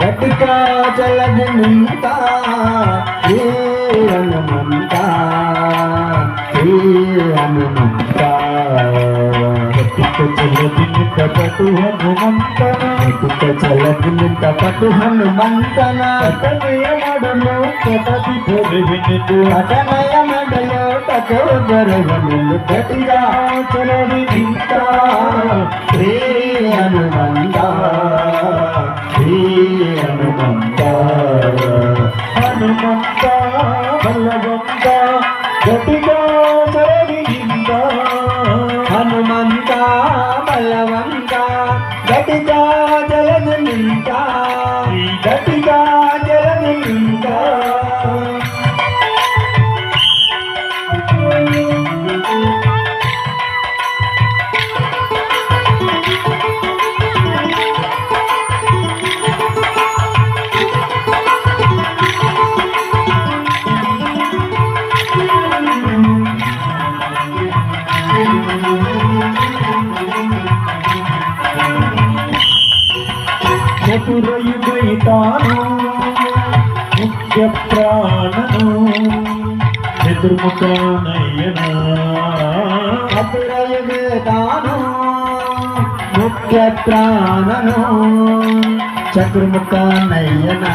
గట్టిగా చల్లది నింత ఏ హనుమంత ఏ హనుమంత గట్టిగా చల్లది నింత పటు హనుమంతన గట్టిగా చల్లది నింత పటు హనుమంతన కటనయ మడలో కటది పొరివినిదు కటనయ మడలో కటో బరవనిదు గట్టిగా చల్లది నింత శ్రీ హనుమంత శ్రీ హనుమంత హనుమంత. చతురయుగైతాను ముఖ్య ప్రాణను చతుర్ముఖానయ్యనా చతురయుగైతాను ముఖ్య ప్రాణను చతుర్ముఖానయ్యనా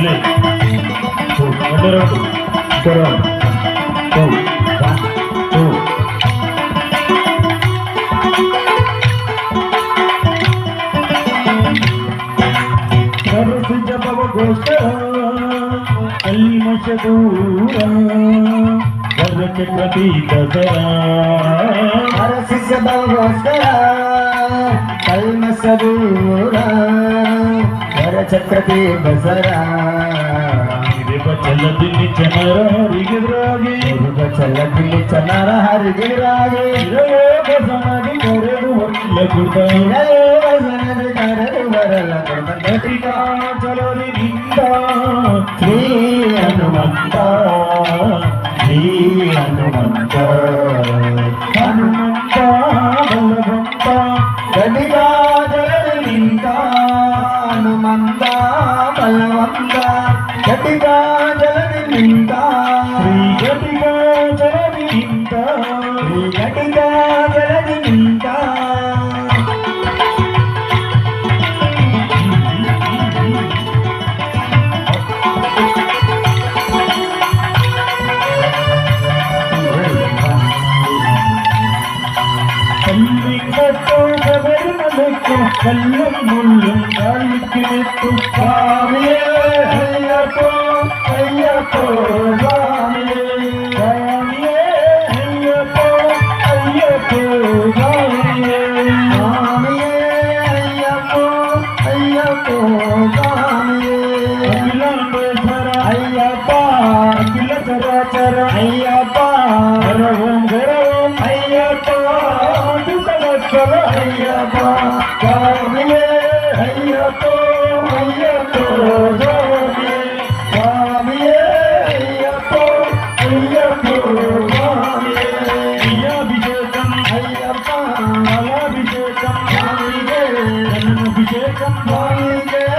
అల్లే అందరూ అందరూ టూ వన్ టూ సరసి జపవ గోష్ఠ కల్మష దూర ಚಕ್ರತಿ ಬಸರ ಚಲ್ಲದಿಲ್ಲಿ ಜನರ ಹರಿಗಿರಾಗಿ ಚಲ್ಲದಿಲ್ಲಿ ಜನರ ಹರಿಗಿರಾಗಿ ಯೋಗ ಸಮಾಧಿ ಕರೆದು ಒಲ್ಲ ಕುಟ ಯೋಗ ಸಮಾಧಿ ಕರೆದು ಬರಲ ಕಟಿಕ ಚಲೋರಿ ನಿಂದ ಶ್ರೀ ಹನುಮಂತ ಶ್ರೀ ಹನುಮಂತ గట్టిగా జలని నింద గట్టిగా జలని నింద గట్టిగా జలని నింద கல்லும் முள்ளு स्वामी हैयको हैयको स्वामी स्वामी हैयको हैयको स्वामी स्वामी हैयको हैयको स्वामी विलंब धर हैयपा किल धर चर हैयपा हर ओम घर ओम हैयपा அபிஷேகம் பாருங்க